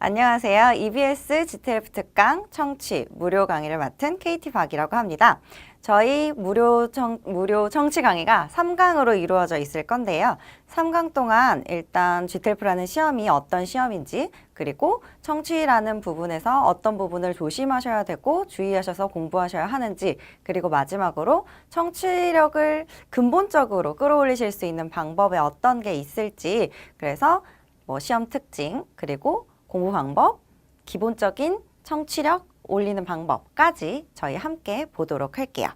안녕하세요. EBS GTF 특강 청취 무료 강의를 맡은 KT 박이라고 합니다. 저희 무료 청, 무료 청취 강의가 3강으로 이루어져 있을 건데요. 3강 동안 일단 GTF라는 시험이 어떤 시험인지 그리고 청취라는 부분에서 어떤 부분을 조심하셔야 되고 주의하셔서 공부하셔야 하는지 그리고 마지막으로 청취력을 근본적으로 끌어올리실 수 있는 방법에 어떤 게 있을지 그래서 뭐 시험 특징 그리고 공부 방법 기본적인 청취력 올리는 방법까지 저희 함께 보도록 할게요.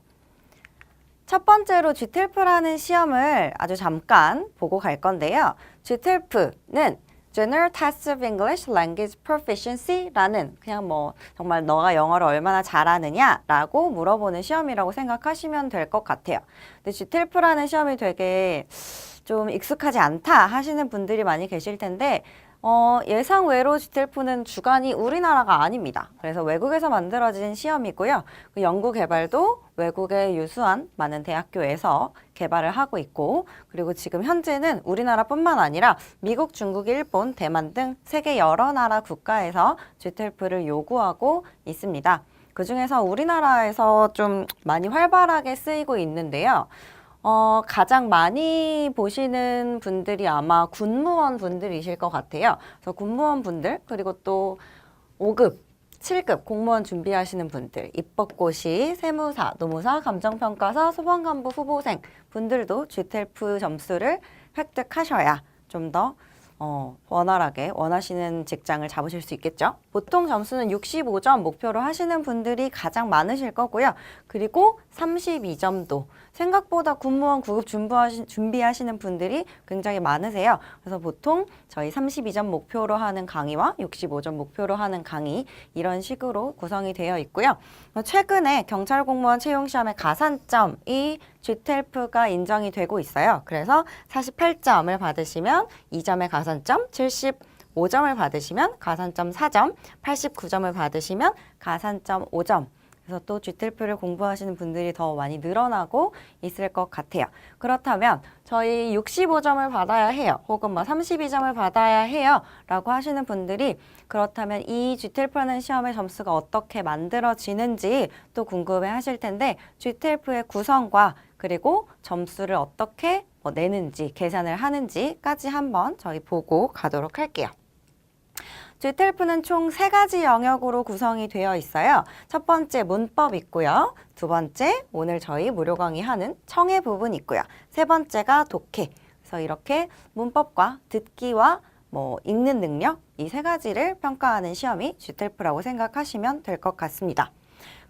첫 번째로 GTELF라는 시험을 아주 잠깐 보고 갈 건데요. GTELF는 General Test of English Language Proficiency라는 그냥 뭐 정말 너가 영어를 얼마나 잘하느냐라고 물어보는 시험이라고 생각하시면 될 것 같아요. 근데 GTELF라는 시험이 되게 좀 익숙하지 않다 하시는 분들이 많이 계실 텐데 어, 예상 외로 GTELF는 주관이 우리나라가 아닙니다. 그래서 외국에서 만들어진 시험이고요. 그 연구 개발도 외국의 유수한 많은 대학교에서 개발을 하고 있고, 그리고 지금 현재는 우리나라뿐만 아니라 미국, 중국, 일본, 대만 등 세계 여러 나라 국가에서 GTELF를 요구하고 있습니다. 그 중에서 우리나라에서 좀 많이 활발하게 쓰이고 있는데요. 어, 가장 많이 보시는 분들이 아마 군무원 분들이실 것 같아요. 그래서 군무원 분들, 그리고 또 5급, 7급 공무원 준비하시는 분들, 입법고시, 세무사, 노무사, 감정평가사, 소방간부 후보생 분들도 GTELF 점수를 획득하셔야 좀더 어, 원활하게 원하시는 직장을 잡으실 수 있겠죠. 보통 점수는 65점 목표로 하시는 분들이 가장 많으실 거고요. 그리고 32점도 생각보다 군무원 9급 준비하시, 준비하시는 분들이 굉장히 많으세요. 그래서 보통 저희 32점 목표로 하는 강의와 65점 목표로 하는 강의 이런 식으로 구성이 되어 있고요. 최근에 경찰 공무원 채용 시험의 가산점이 GTELF가 인정이 되고 있어요. 그래서 48점을 받으시면 2점의 가산점, 75점을 받으시면 가산점 4점, 89점을 받으시면 가산점 5점. 그래서 또 GTELF를 공부하시는 분들이 더 많이 늘어나고 있을 것 같아요. 그렇다면 저희 65점을 받아야 해요. 혹은 뭐 32점을 받아야 해요. 라고 하시는 분들이 그렇다면 이 GTELF라는 시험의 점수가 어떻게 만들어지는지 또 궁금해 하실 텐데 GTELF의 구성과 그리고 점수를 어떻게 뭐 내는지 계산을 하는지까지 한번 저희 보고 가도록 할게요. GTELF는 총 세 가지 영역으로 구성이 되어 있어요. 첫 번째 문법 있고요. 두 번째 오늘 저희 무료 강의하는 청해 부분 있고요. 세 번째가 독해. 그래서 이렇게 문법과 듣기와 뭐 읽는 능력 이 세 가지를 평가하는 시험이 GTELF라고 생각하시면 될 것 같습니다.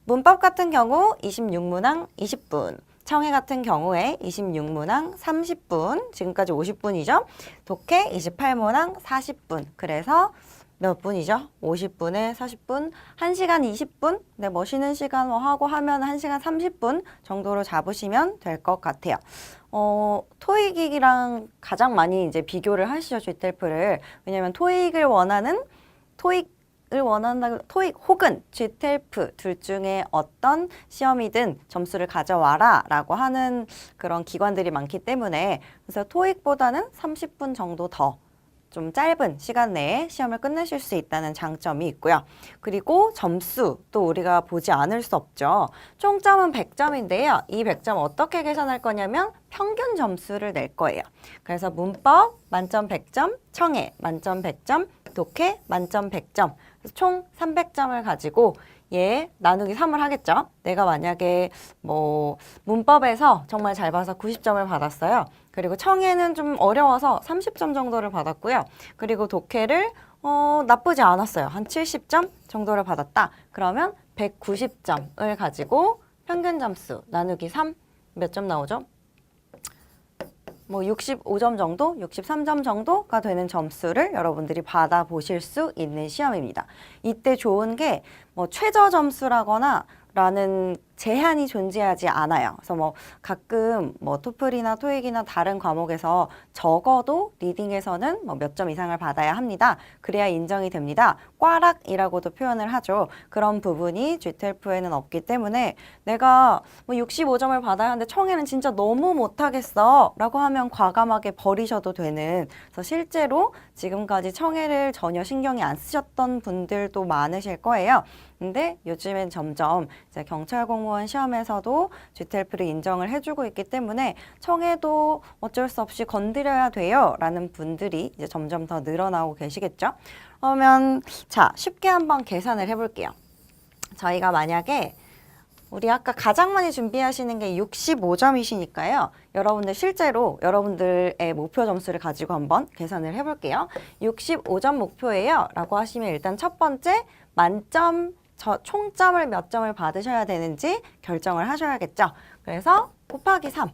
문법 같은 경우 26문항 20분, 청해 같은 경우에 26문항 30분, 지금까지 50분이죠. 독해 28문항 40분. 그래서 몇 분이죠? 50분에 40분, 1시간 20분? 네, 뭐 쉬는 시간 뭐 하고 하면 1시간 30분 정도로 잡으시면 될 것 같아요. 어, 토익이랑 가장 많이 이제 비교를 하시죠, GTELF를. 왜냐면 토익을 원하는 토익 을 원한다 토익 혹은 GTELF 둘 중에 어떤 시험이든 점수를 가져와라 라고 하는 그런 기관들이 많기 때문에 그래서 토익보다는 30분 정도 더좀 짧은 시간 내에 시험을 끝내실 수 있다는 장점이 있고요. 그리고 점수 또 우리가 보지 않을 수 없죠. 총점은 100점인데요. 이 100점 어떻게 계산할 거냐면 평균 점수를 낼 거예요. 그래서 문법 만점 100점, 청해 만점 100점, 독해 만점 100점. 그래서 총 300점을 가지고 얘 나누기 3을 하겠죠. 내가 만약에 뭐 문법에서 정말 잘 봐서 90점을 받았어요. 그리고 청해는 좀 어려워서 30점 정도를 받았고요. 그리고 독해를 어, 나쁘지 않았어요. 한 70점 정도를 받았다. 그러면 190점을 가지고 평균 점수 나누기 3 몇 점 나오죠? 뭐 65점 정도, 63점 정도가 되는 점수를 여러분들이 받아보실 수 있는 시험입니다. 이때 좋은 게 뭐 최저 점수라거나 라는 제한이 존재하지 않아요. 그래서 뭐 가끔 뭐 토플이나 토익이나 다른 과목에서 적어도 리딩에서는 뭐 몇 점 이상을 받아야 합니다. 그래야 인정이 됩니다. 꽈락이라고도 표현을 하죠. 그런 부분이 GTF에는 없기 때문에 내가 뭐 65점을 받아야 하는데 청해는 진짜 너무 못하겠어 라고 하면 과감하게 버리셔도 되는 그래서 실제로 지금까지 청해를 전혀 신경이 안 쓰셨던 분들도 많으실 거예요. 근데 요즘엔 점점 이제 경찰 공무원 시험에서도 GTLP를 인정을 해주고 있기 때문에 청해도 어쩔 수 없이 건드려야 돼요 라는 분들이 이제 점점 더 늘어나고 계시겠죠. 그러면 자 쉽게 한번 계산을 해볼게요. 저희가 만약에 우리 아까 가장 많이 준비하시는 게 65점이시니까요. 여러분들 실제로 여러분들의 목표 점수를 가지고 한번 계산을 해볼게요. 65점 목표예요. 라고 하시면 일단 첫 번째 만점 저 총점을 몇 점을 받으셔야 되는지 결정을 하셔야겠죠. 그래서 곱하기 3.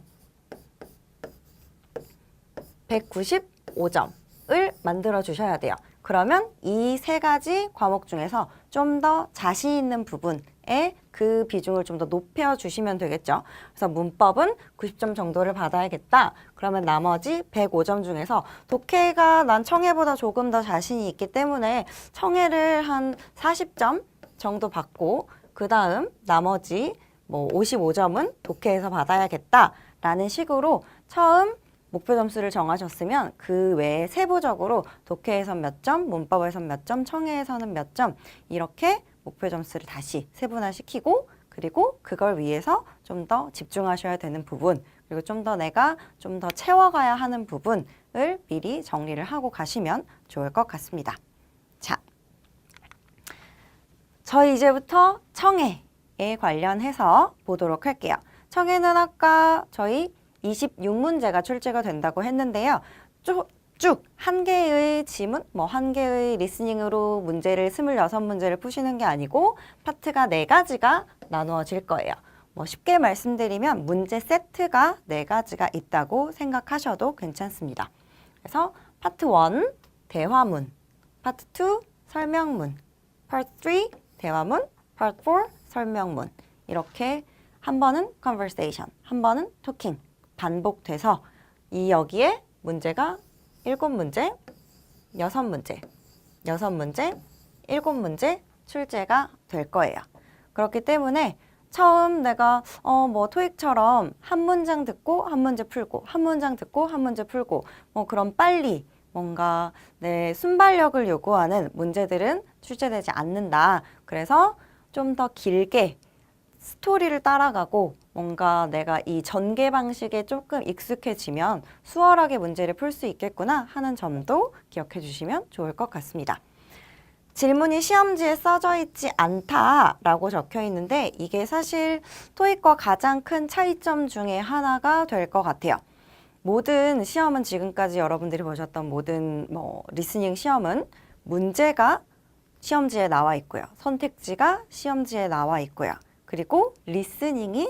195점을 만들어 주셔야 돼요. 그러면 이 세 가지 과목 중에서 좀 더 자신 있는 부분에 그 비중을 좀 더 높여 주시면 되겠죠. 그래서 문법은 90점 정도를 받아야겠다. 그러면 나머지 105점 중에서 독해가 난 청해보다 조금 더 자신이 있기 때문에 청해를 한 40점 정도 받고 그 다음 나머지 뭐 55점은 독해에서 받아야겠다라는 식으로 처음 목표 점수를 정하셨으면 그 외에 세부적으로 독해에선 몇 점, 문법에선 몇 점, 청해에서는 몇 점 이렇게 목표 점수를 다시 세분화시키고 그리고 그걸 위해서 좀 더 집중하셔야 되는 부분 그리고 좀 더 내가 좀 더 채워가야 하는 부분을 미리 정리를 하고 가시면 좋을 것 같습니다. 자, 저희 이제부터 청해에 관련해서 보도록 할게요. 청해는 아까 저희 26문제가 출제가 된다고 했는데요. 쭉, 쭉한 개의 지문, 뭐 한 개의 리스닝으로 문제를 26문제를 푸시는 게 아니고 파트가 네 가지가 나누어질 거예요. 뭐 쉽게 말씀드리면 문제 세트가 네 가지가 있다고 생각하셔도 괜찮습니다. 그래서 파트 1 대화문, 파트 2 설명문, 파트 3 대화문, 파트 4 설명문 이렇게 한 번은 conversation, 한 번은 talking 반복돼서 이 여기에 문제가 일곱 문제, 여섯 문제, 여섯 문제, 일곱 문제 출제가 될 거예요. 그렇기 때문에 처음 내가 어 뭐 토익처럼 한 문장 듣고 한 문제 풀고 한 문장 듣고 한 문제 풀고 뭐 그런 빨리 뭔가 내 순발력을 요구하는 문제들은 출제되지 않는다. 그래서 좀 더 길게 스토리를 따라가고 뭔가 내가 이 전개 방식에 조금 익숙해지면 수월하게 문제를 풀 수 있겠구나 하는 점도 기억해 주시면 좋을 것 같습니다. 질문이 시험지에 써져 있지 않다라고 적혀 있는데 이게 사실 토익과 가장 큰 차이점 중에 하나가 될 것 같아요. 모든 시험은 지금까지 여러분들이 보셨던 모든 뭐 리스닝 시험은 문제가 시험지에 나와 있고요. 선택지가 시험지에 나와 있고요. 그리고 리스닝이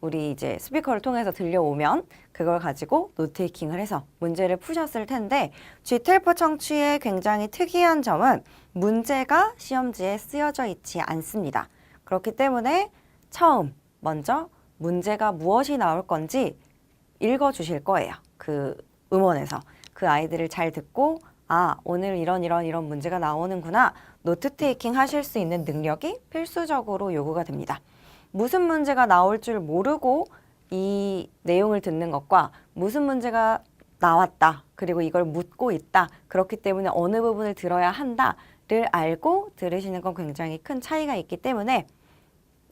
우리 이제 스피커를 통해서 들려오면 그걸 가지고 노트테이킹을 해서 문제를 푸셨을 텐데 GTLP 청취의 굉장히 특이한 점은 문제가 시험지에 쓰여져 있지 않습니다. 그렇기 때문에 처음 먼저 문제가 무엇이 나올 건지 읽어 주실 거예요. 그 음원에서 그 아이들을 잘 듣고 아 오늘 이런 이런 이런 문제가 나오는구나 노트 테이킹 하실 수 있는 능력이 필수적으로 요구가 됩니다. 무슨 문제가 나올 줄 모르고 이 내용을 듣는 것과 무슨 문제가 나왔다 그리고 이걸 묻고 있다 그렇기 때문에 어느 부분을 들어야 한다를 알고 들으시는 건 굉장히 큰 차이가 있기 때문에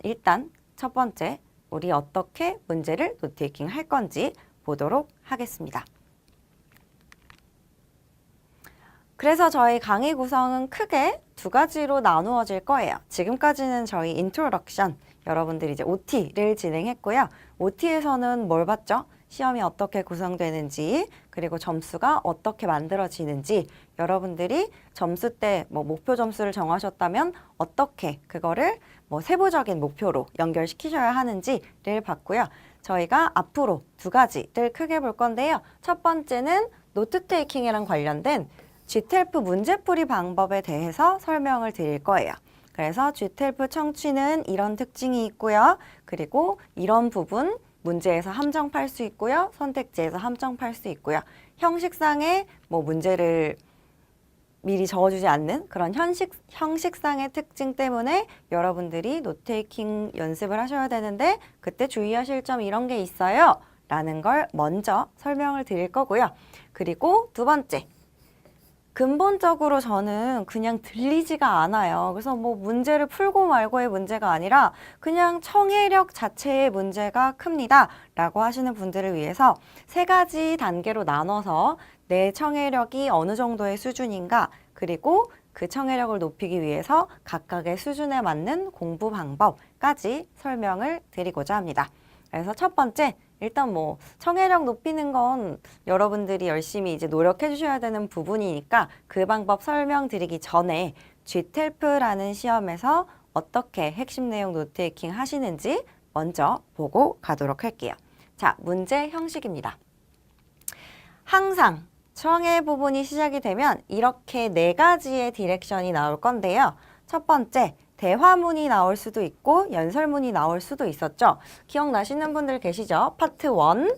일단 첫 번째 우리 어떻게 문제를 노트테이킹 할 건지 보도록 하겠습니다. 그래서 저희 강의 구성은 크게 두 가지로 나누어질 거예요. 지금까지는 저희 인트로덕션 여러분들이 이제 OT를 진행했고요. OT에서는 뭘 봤죠? 시험이 어떻게 구성되는지 그리고 점수가 어떻게 만들어지는지 여러분들이 점수 때 뭐 목표 점수를 정하셨다면 어떻게 그거를 뭐 세부적인 목표로 연결시키셔야 하는지를 봤고요. 저희가 앞으로 두 가지를 크게 볼 건데요. 첫 번째는 노트 테이킹이랑 관련된 GTLP 문제풀이 방법에 대해서 설명을 드릴 거예요. 그래서 GTLF 청취는 이런 특징이 있고요. 그리고 이런 부분 문제에서 함정 팔 수 있고요. 선택지에서 함정 팔 수 있고요. 형식상의 뭐 문제를 미리 적어주지 않는 그런 현식, 형식상의 특징 때문에 여러분들이 노테이킹 연습을 하셔야 되는데 그때 주의하실 점 이런 게 있어요. 라는 걸 먼저 설명을 드릴 거고요. 그리고 두 번째. 근본적으로 저는 그냥 들리지가 않아요. 그래서 뭐 문제를 풀고 말고의 문제가 아니라 그냥 청해력 자체의 문제가 큽니다. 라고 하시는 분들을 위해서 세 가지 단계로 나눠서 내 청해력이 어느 정도의 수준인가 그리고 그 청해력을 높이기 위해서 각각의 수준에 맞는 공부 방법까지 설명을 드리고자 합니다. 그래서 첫 번째, 일단 뭐 청해력 높이는 건 여러분들이 열심히 이제 노력해 주셔야 되는 부분이니까 그 방법 설명드리기 전에 GTELF라는 시험에서 어떻게 핵심 내용 노트테이킹 하시는지 먼저 보고 가도록 할게요. 자, 문제 형식입니다. 항상 청해 부분이 시작이 되면 이렇게 네 가지의 디렉션이 나올 건데요. 첫 번째, 대화문이 나올 수도 있고 연설문이 나올 수도 있었죠. 기억나시는 분들 계시죠? 파트 1,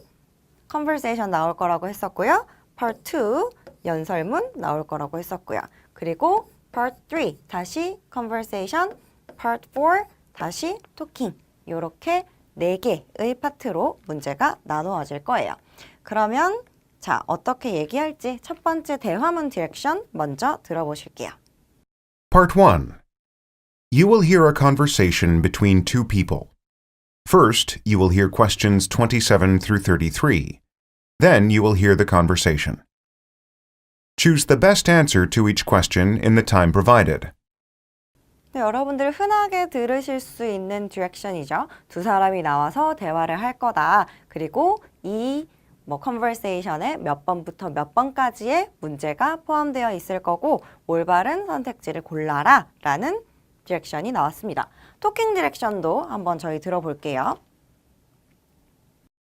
conversation 나올 거라고 했었고요. 파트 2, 연설문 나올 거라고 했었고요. 그리고 part 3, 다시 conversation, part 4, 다시 talking. 이렇게 네 개의 파트로 문제가 나누어질 거예요. 그러면 자, 어떻게 얘기할지 첫 번째 대화문 디렉션 먼저 들어보실게요. Part 1 You will hear a conversation between two people. First, you will hear questions 27 through 33. Then you will hear the conversation. Choose the best answer to each question in the time provided. 네, 여러분들 흔하게 들으실 수 있는 디렉션이죠. 두 사람이 나와서 대화를 할 거다. 그리고 이 뭐 컨버세이션의 몇 번부터 몇 번까지의 문제가 포함되어 있을 거고 올바른 선택지를 골라라 라는 디렉션이 나왔습니다. 토킹 디렉션도 한번 저희 들어볼게요.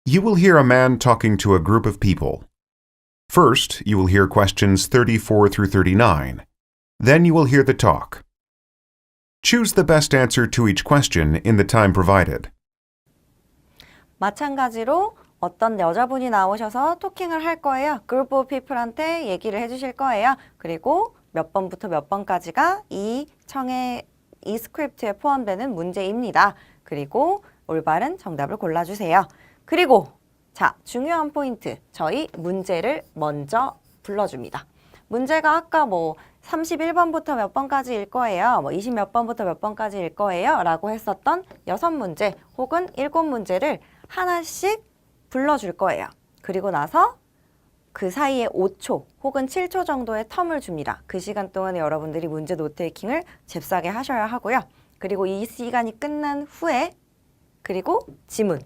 You will hear a man talking to a group of people. First, you will hear questions 34 through 39. Then you will hear the talk. Choose the best answer to each question in the time provided. 마찬가지로 어떤 여자분이 나오셔서 토킹을 할 거예요. 그룹 오브 피플한테 얘기를 해주실 거예요. 그리고 몇 번부터 몇 번까지가 이 청의 이 스크립트에 포함되는 문제입니다. 그리고 올바른 정답을 골라주세요. 그리고 자 중요한 포인트 저희 문제를 먼저 불러줍니다. 문제가 아까 뭐 31번부터 몇 번까지일 거예요. 뭐 20 몇 번부터 몇 번까지일 거예요. 라고 했었던 여섯 문제 혹은 일곱 문제를 하나씩 불러줄 거예요. 그리고 나서 그 사이에 5초 혹은 7초 정도의 텀을 줍니다. 그 시간 동안에 여러분들이 문제 노트테이킹을 잽싸게 하셔야 하고요. 그리고 이 시간이 끝난 후에 그리고 지문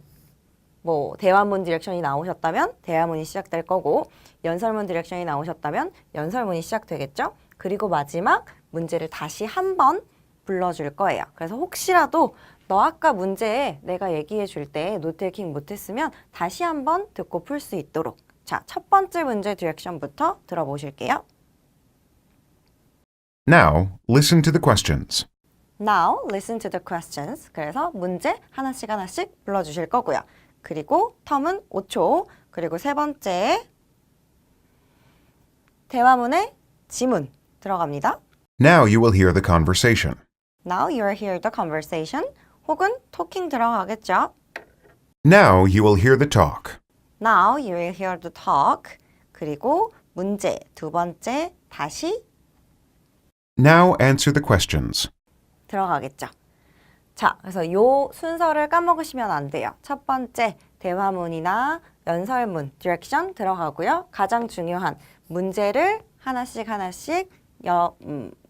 뭐 대화문 디렉션이 나오셨다면 대화문이 시작될 거고 연설문 디렉션이 나오셨다면 연설문이 시작되겠죠. 그리고 마지막 문제를 다시 한 번 불러줄 거예요. 그래서 혹시라도 너 아까 문제에 내가 얘기해 줄 때 노트테이킹 못했으면 다시 한번 듣고 풀 수 있도록 자, 첫 번째 문제 디렉션부터 들어보실게요. Now, listen to the questions. Now listen to the questions. 그래서 문제 하나씩 하나씩 불러주실 거고요. 그리고 텀은 5초. 그리고 세 번째 대화문의 지문 들어갑니다. Now you will hear the conversation. Now you are here the conversation. 혹은 talking 들어가겠죠. Now you will hear the talk. Now you will hear the talk. 그리고 문제 두 번째 다시 Now answer the questions. 들어가겠죠. 자, 그래서 요 순서를 까먹으시면 안 돼요. 첫 번째 대화문이나 연설문 디렉션 들어가고요. 가장 중요한 문제를 하나씩 하나씩 여, 음, 스-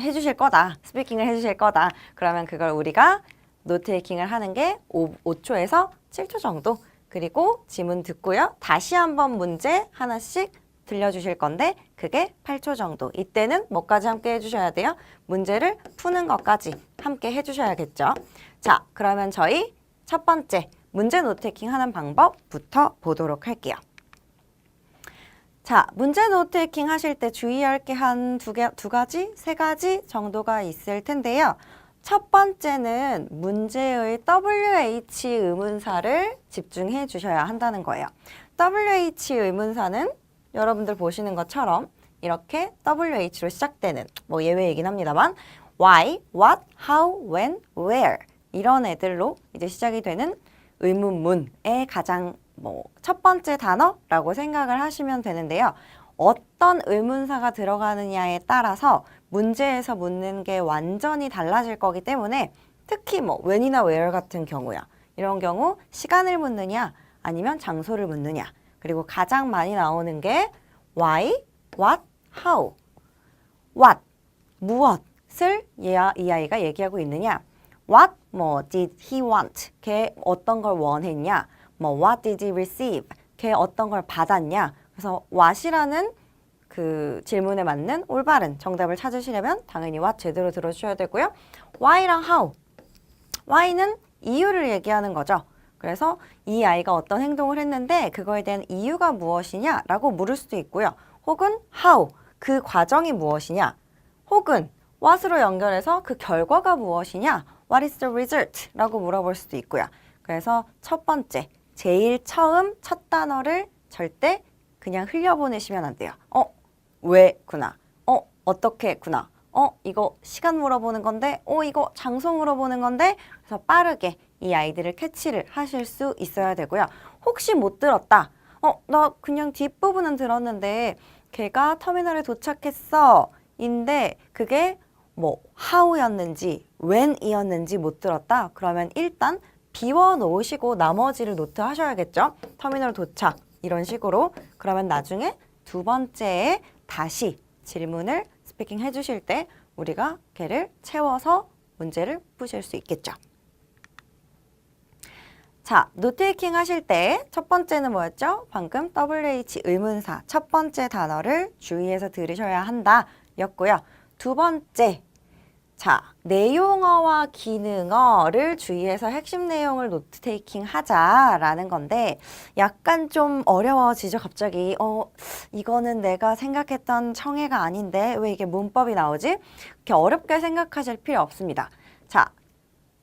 해주실 거다. 스피킹을 해주실 거다. 그러면 그걸 우리가 노트테이킹을 하는 게 5, 5초에서 7초 정도. 그리고 지문 듣고요. 다시 한번 문제 하나씩 들려주실 건데 그게 8초 정도. 이때는 뭐까지 함께 해주셔야 돼요? 문제를 푸는 것까지 함께 해주셔야겠죠. 자, 그러면 저희 첫 번째 문제 노트테이킹 하는 방법부터 보도록 할게요. 자, 문제 노트 테이킹 하실 때 주의할 게 한 두 개, 두 가지, 세 가지 정도가 있을 텐데요. 첫 번째는 문제의 WH 의문사를 집중해 주셔야 한다는 거예요. WH 의문사는 여러분들 보시는 것처럼 이렇게 WH로 시작되는 뭐 예외이긴 합니다만 why, what, how, when, where 이런 애들로 이제 시작이 되는 의문문의 가장 뭐 첫 번째 단어라고 생각을 하시면 되는데요. 어떤 의문사가 들어가느냐에 따라서 문제에서 묻는 게 완전히 달라질 거기 때문에 특히 뭐 when이나 where 같은 경우야. 이런 경우 시간을 묻느냐 아니면 장소를 묻느냐. 그리고 가장 많이 나오는 게 why, what, how. what 무엇을 얘, 이 아이가 얘기하고 있느냐? What 뭐 did he want? 걔 어떤 걸 원했냐? 뭐 what did he receive? 걔 어떤 걸 받았냐? 그래서 what이라는 그 질문에 맞는 올바른 정답을 찾으시려면 당연히 what 제대로 들어주셔야 되고요. why랑 how. why는 이유를 얘기하는 거죠. 그래서 이 아이가 어떤 행동을 했는데 그거에 대한 이유가 무엇이냐라고 물을 수도 있고요. 혹은 how 그 과정이 무엇이냐 혹은 what으로 연결해서 그 결과가 무엇이냐 what is the result 라고 물어볼 수도 있고요. 그래서 첫 번째 제일 처음 첫 단어를 절대 그냥 흘려보내시면 안 돼요. 어, 왜구나. 어, 어떻게구나. 어, 이거 시간 물어보는 건데, 어, 이거 장소 물어보는 건데, 그래서 빠르게 이 아이들을 캐치를 하실 수 있어야 되고요. 혹시 못 들었다. 어, 나 그냥 뒷부분은 들었는데, 걔가 터미널에 도착했어. 인데, 그게 뭐, how였는지, when이었는지 못 들었다. 그러면 일단 비워 놓으시고 나머지를 노트 하셔야겠죠. 터미널 도착. 이런 식으로. 그러면 나중에 두 번째에 다시 질문을 스피킹 해주실 때 우리가 걔를 채워서 문제를 푸실 수 있겠죠. 자, 노트테이킹 하실 때 첫 번째는 뭐였죠? 방금 WH 의문사 첫 번째 단어를 주의해서 들으셔야 한다 였고요. 두 번째, 자, 내용어와 기능어를 주의해서 핵심 내용을 노트 테이킹 하자라는 건데 약간 좀 어려워지죠, 갑자기. 어, 이거는 내가 생각했던 청해가 아닌데 왜 이게 문법이 나오지? 이렇게 어렵게 생각하실 필요 없습니다. 자,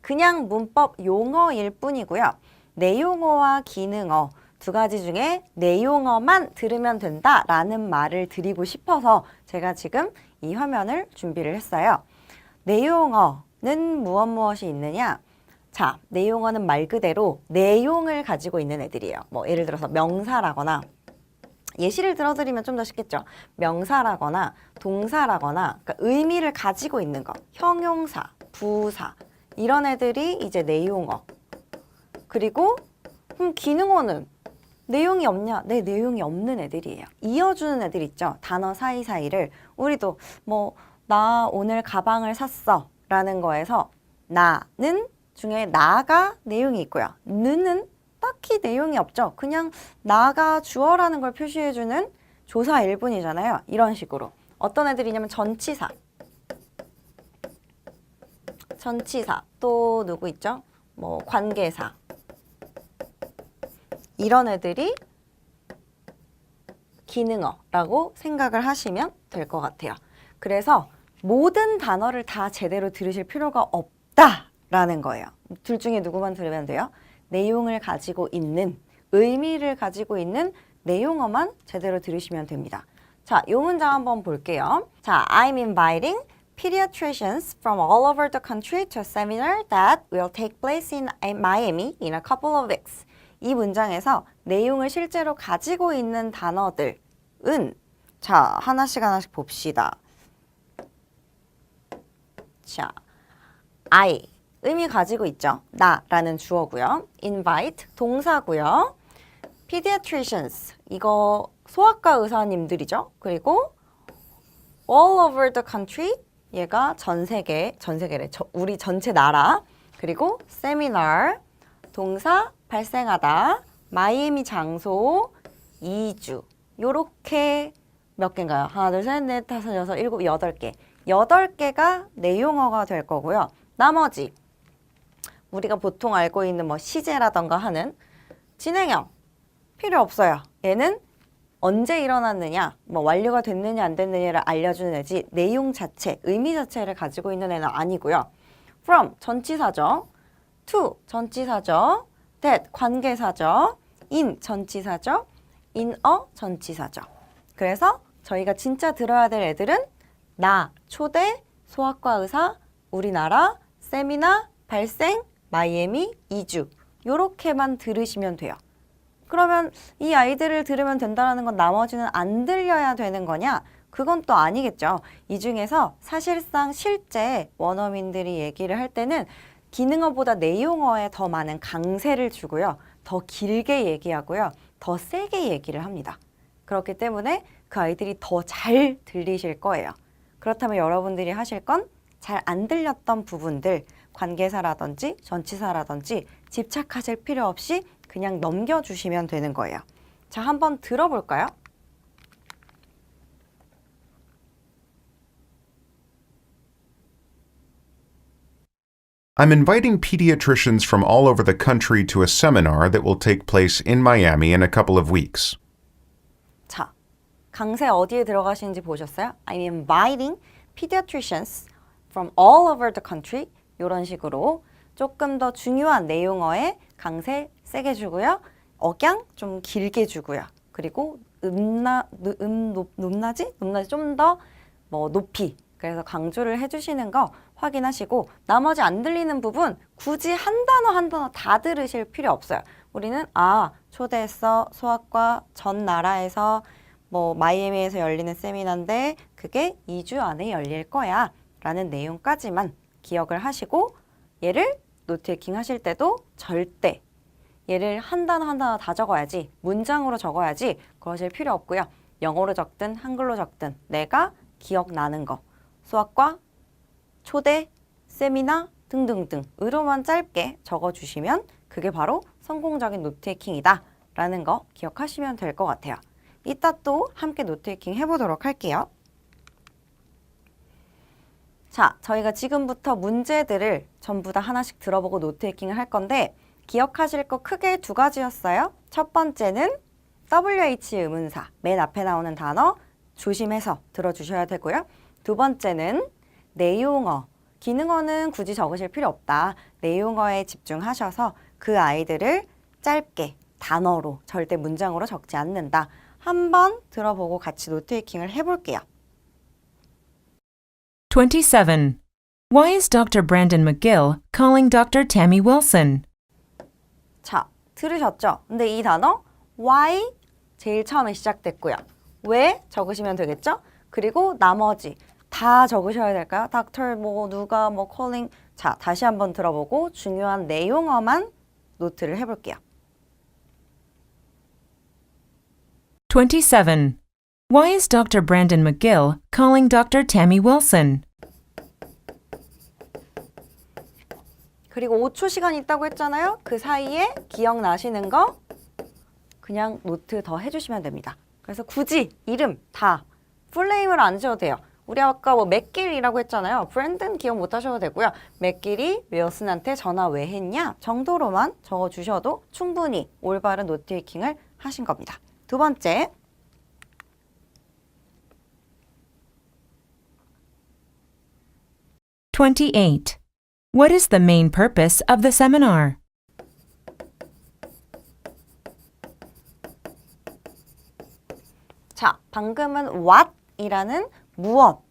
그냥 문법 용어일 뿐이고요. 내용어와 기능어 두 가지 중에 내용어만 들으면 된다라는 말을 드리고 싶어서 제가 지금 이 화면을 준비를 했어요. 내용어는 무엇 무엇이 있느냐? 자, 내용어는 말 그대로 내용을 가지고 있는 애들이에요. 뭐 예를 들어서 명사라거나 예시를 들어드리면 좀 더 쉽겠죠. 명사라거나 동사라거나 그러니까 의미를 가지고 있는 거. 형용사, 부사 이런 애들이 이제 내용어. 그리고 음, 기능어는 내용이 없냐? 네, 내용이 없는 애들이에요. 이어주는 애들 있죠. 단어 사이사이를 우리도 뭐 나 오늘 가방을 샀어 라는 거에서 나는 중에 나가 내용이 있고요. 는은 딱히 내용이 없죠. 그냥 나가 주어라는 걸 표시해주는 조사 일분이잖아요. 이런 식으로. 어떤 애들이냐면 전치사. 전치사. 또 누구 있죠? 뭐 관계사. 이런 애들이 기능어라고 생각을 하시면 될 것 같아요. 그래서 모든 단어를 다 제대로 들으실 필요가 없다라는 거예요. 둘 중에 누구만 들으면 돼요? 내용을 가지고 있는, 의미를 가지고 있는 내용어만 제대로 들으시면 됩니다. 자, 요 문장 한번 볼게요. 자, I'm inviting pediatricians from all over the country to a seminar that will take place in Miami in a couple of weeks. 이 문장에서 내용을 실제로 가지고 있는 단어들은 자, 하나씩 하나씩 봅시다. 자, I 의미 가지고 있죠. 나라는 주어고요. invite 동사고요. pediatricians 이거 소아과 의사님들이죠. 그리고 all over the country 얘가 전 세계 전 세계래 저, 우리 전체 나라 그리고 seminar 동사 발생하다 마이애미 장소 2주 요렇게 몇 개인가요? 하나 둘 셋 넷 다섯 여섯 일곱 여덟 개 여덟 개가 내용어가 될 거고요. 나머지 우리가 보통 알고 있는 뭐 시제라던가 하는 진행형 필요 없어요. 얘는 언제 일어났느냐, 뭐 완료가 됐느냐 안 됐느냐를 알려주는 애지 내용 자체, 의미 자체를 가지고 있는 애는 아니고요. from 전치사죠. to 전치사죠. that 관계사죠. in 전치사죠. in a 전치사죠. 그래서 저희가 진짜 들어야 될 애들은 나, 초대, 소아과 의사, 우리나라, 세미나, 발생, 마이애미, 이주 요렇게만 들으시면 돼요. 그러면 이 아이들을 들으면 된다는 건 나머지는 안 들려야 되는 거냐? 그건 또 아니겠죠. 이 중에서 사실상 실제 원어민들이 얘기를 할 때는 기능어보다 내용어에 더 많은 강세를 주고요. 더 길게 얘기하고요. 더 세게 얘기를 합니다. 그렇기 때문에 그 아이들이 더 잘 들리실 거예요. 그렇다면 여러분들이 하실 건 잘 안 들렸던 부분들, 관계사라든지 전치사라든지 집착하실 필요 없이 그냥 넘겨주시면 되는 거예요. 자, 한번 들어볼까요? I'm inviting pediatricians from all over the country to a seminar that will take place in Miami in a couple of weeks. 자, 강세 어디에 들어가시는지 보셨어요? I'm inviting pediatricians from all over the country 이런 식으로 조금 더 중요한 내용어에 강세 세게 주고요. 억양 좀 길게 주고요. 그리고 음나 음 높, 높나지? 높나지 좀더 뭐 높이 그래서 강조를 해주시는 거 확인하시고 나머지 안 들리는 부분 굳이 한 단어 한 단어 다 들으실 필요 없어요. 우리는 아 초대했어 소아과 전 나라에서 뭐 마이애미에서 열리는 세미나인데 그게 2주 안에 열릴 거야 라는 내용까지만 기억을 하시고 얘를 노트에킹 하실 때도 절대 얘를 한 단어 한 단어 다 적어야지 문장으로 적어야지 그러실 필요 없고요. 영어로 적든 한글로 적든 내가 기억나는 거 수학과 초대 세미나 등등등 으로만 짧게 적어주시면 그게 바로 성공적인 노트해킹이다 라는 거 기억하시면 될 것 같아요. 이따 또 함께 노트해킹 해보도록 할게요. 자, 저희가 지금부터 문제들을 전부 다 하나씩 들어보고 노트해킹을 할 건데 기억하실 거 크게 두 가지였어요. 첫 번째는 WH 의문사, 맨 앞에 나오는 단어 조심해서 들어주셔야 되고요. 두 번째는 내용어, 기능어는 굳이 적으실 필요 없다. 내용어에 집중하셔서 그 아이들을 짧게 단어로 절대 문장으로 적지 않는다. 한번 들어보고 같이 노트테이킹을 해볼게요. 27. Why is Dr. Brandon McGill calling Dr. Tammy Wilson? 자, 들으셨죠? 근데 이 단어 why 제일 처음에 시작됐고요. 왜 적으시면 되겠죠? 그리고 나머지 다 적으셔야 될까요? 닥터 뭐 누가 뭐 calling 자, 다시 한번 들어보고 중요한 내용어만 노트를 해 볼게요. 27. Why is Dr. Brandon McGill calling Dr. Tammy Wilson? 그리고 5초 시간 있다고 했잖아요. 그 사이에 기억나시는 거 그냥 노트 더 해주시면 됩니다. 그래서 굳이 이름 다 풀네임을 안 주셔도 돼요. 우리 아까 뭐 맥길이라고 했잖아요. 브랜든 기억 못 하셔도 되고요. 맥길이 윌슨한테 전화 왜 했냐 정도로만 적어주셔도 충분히 올바른 노트테이킹을 하신 겁니다. 두 번째, 28. What is the main purpose of the seminar? 자, 방금은 what이라는 무엇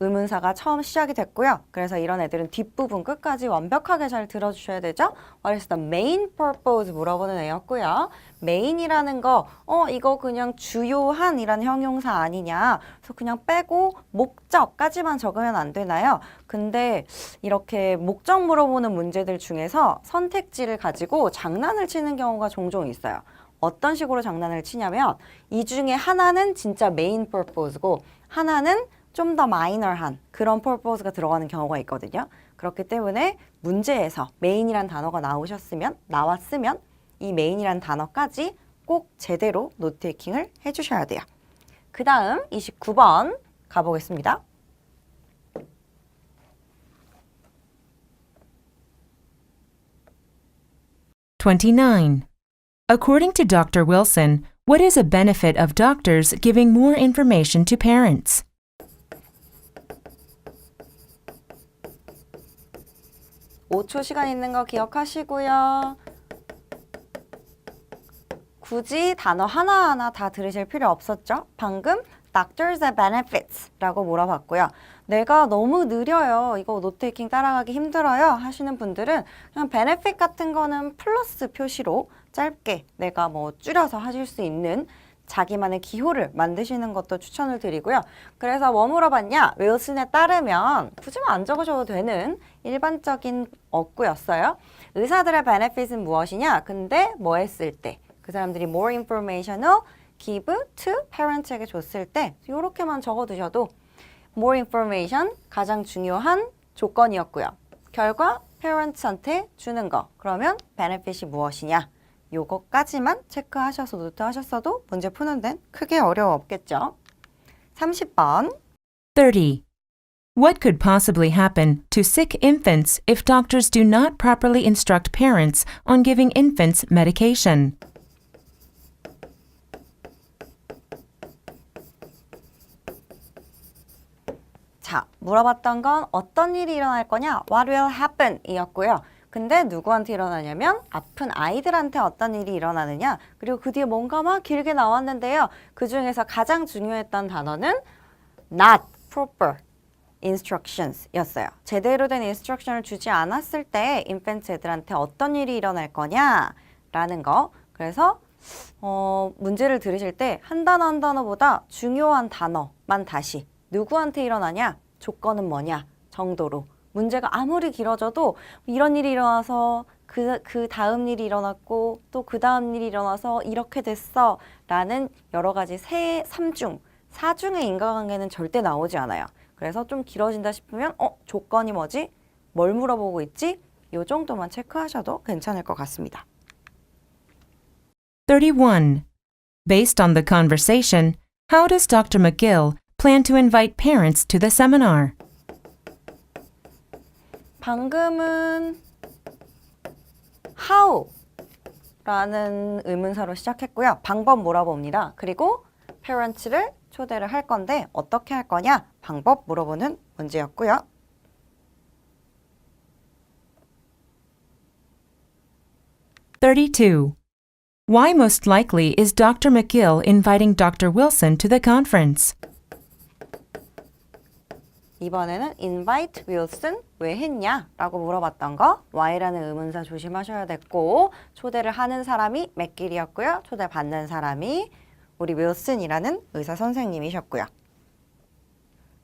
의문사가 처음 시작이 됐고요. 그래서 이런 애들은 뒷부분 끝까지 완벽하게 잘 들어주셔야 되죠. What is the main purpose 물어보는 애였고요. main이라는 거, 어, 이거 그냥 주요한이라는 형용사 아니냐. 그래서 그냥 빼고 목적까지만 적으면 안 되나요? 근데 이렇게 목적 물어보는 문제들 중에서 선택지를 가지고 장난을 치는 경우가 종종 있어요. 어떤 식으로 장난을 치냐면 이 중에 하나는 진짜 메인 퍼포즈고 하나는 좀 더 마이너한 그런 퍼포즈가 들어가는 경우가 있거든요. 그렇기 때문에 문제에서 메인이란 단어가 나오셨으면 나왔으면 이 메인이란 단어까지 꼭 제대로 노트테이킹을 해주셔야 돼요. 그 다음 29번 가보겠습니다. Twenty-nine. According to Dr. Wilson, What is a benefit of doctors giving more information to parents? 오초 시간 있는 거 기억하시고요. 굳이 단어 하나하나 다 들으실 필요 없었죠? 방금 Doctors and Benefits 라고 물어봤고요. 내가 너무 느려요. 이거 노트테이킹 따라가기 힘들어요. 하시는 분들은 그냥 benefit 같은 거는 플러스 표시로 짧게 내가 뭐 줄여서 하실 수 있는 자기만의 기호를 만드시는 것도 추천을 드리고요. 그래서 뭐 물어봤냐? 윌슨에 따르면 굳이 뭐안 적으셔도 되는 일반적인 어구였어요. 의사들의 benefit은 무엇이냐? 근데 뭐 했을 때? 그 사람들이 more informational give to parents에게 줬을 때 이렇게만 적어두셔도 more information 가장 중요한 조건이었고요. 결과 parents한테 주는 거. 그러면 benefit이 무엇이냐? 요거까지만 체크하셔서 노트하셨어도 문제 푸는 데는 크게 어려움 없겠죠. 30번 30. What could possibly happen to sick infants if doctors do not properly instruct parents on giving infants medication? 자, 물어봤던 건 어떤 일이 일어날 거냐? What will happen? 이었고요. 근데 누구한테 일어나냐면 아픈 아이들한테 어떤 일이 일어나느냐? 그리고 그 뒤에 뭔가 막 길게 나왔는데요. 그 중에서 가장 중요했던 단어는 not proper instructions 였어요. 제대로 된 instruction을 주지 않았을 때 infant 애들한테 어떤 일이 일어날 거냐? 라는 거. 그래서 어, 문제를 들으실 때 한 단어 한 단어보다 중요한 단어만 다시 누구한테 일어나냐? 조건은 뭐냐? 정도로 문제가 아무리 길어져도 이런 일이 일어나서 그, 그 다음 일이 일어났고 또 그 다음 일이 일어나서 이렇게 됐어 라는 여러 가지 세, 삼중, 사중의 인과관계는 절대 나오지 않아요. 그래서 좀 길어진다 싶으면 어? 조건이 뭐지? 뭘 물어보고 있지? 요 정도만 체크하셔도 괜찮을 것 같습니다. 31. Based on the conversation, how does Dr. McGill plan to invite parents to the seminar? 방금은 how 라는 의문사로 시작했고요. 방법 물어봅니다. 그리고 parents를 초대를 할 건데 어떻게 할 거냐? 방법 물어보는 문제였고요. Thirty-two. Why most likely is Dr. McGill inviting Dr. Wilson to the conference? 이번에는 invite Wilson 왜 했냐? 라고 물어봤던 거 why라는 의문사 조심하셔야 됐고 초대를 하는 사람이 맥길이었고요. 초대 받는 사람이 우리 윌슨이라는 의사 선생님이셨고요.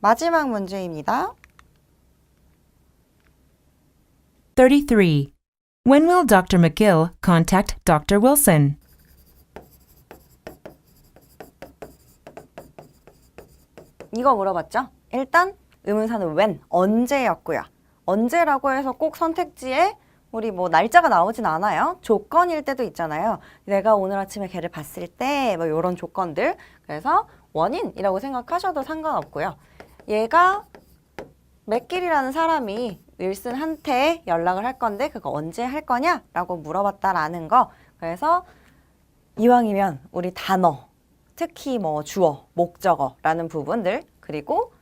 마지막 문제입니다. 33. When will Dr. McGill contact Dr. Wilson? 이거 물어봤죠? 일단 의문사는 when, 언제였고요. 언제라고 해서 꼭 선택지에 우리 뭐 날짜가 나오진 않아요. 조건일 때도 있잖아요. 내가 오늘 아침에 걔를 봤을 때 뭐 이런 조건들. 그래서 원인이라고 생각하셔도 상관없고요. 얘가 맥길이라는 사람이 윌슨한테 연락을 할 건데 그거 언제 할 거냐라고 물어봤다라는 거. 그래서 이왕이면 우리 단어, 특히 뭐 주어, 목적어라는 부분들 그리고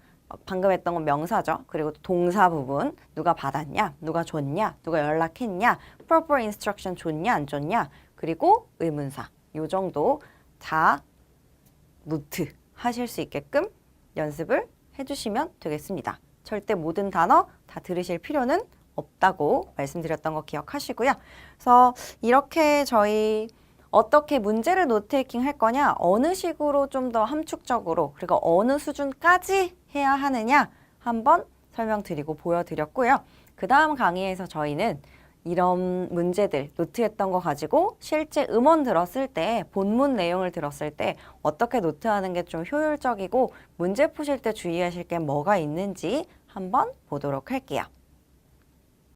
방금 했던 건 명사죠. 그리고 또 동사 부분 누가 받았냐, 누가 줬냐, 누가 연락했냐, proper instruction 줬냐 안 줬냐, 그리고 의문사 요 정도 다 노트 하실 수 있게끔 연습을 해주시면 되겠습니다. 절대 모든 단어 다 들으실 필요는 없다고 말씀드렸던 거 기억하시고요. 그래서 이렇게 저희 어떻게 문제를 노트테이킹 할 거냐, 어느 식으로 좀 더 함축적으로, 그리고 어느 수준까지 해야 하느냐 한번 설명드리고 보여드렸고요. 그 다음 강의에서 저희는 이런 문제들 노트했던 거 가지고 실제 음원 들었을 때 본문 내용을 들었을 때 어떻게 노트하는 게 좀 효율적이고 문제 푸실 때 주의하실 게 뭐가 있는지 한번 보도록 할게요.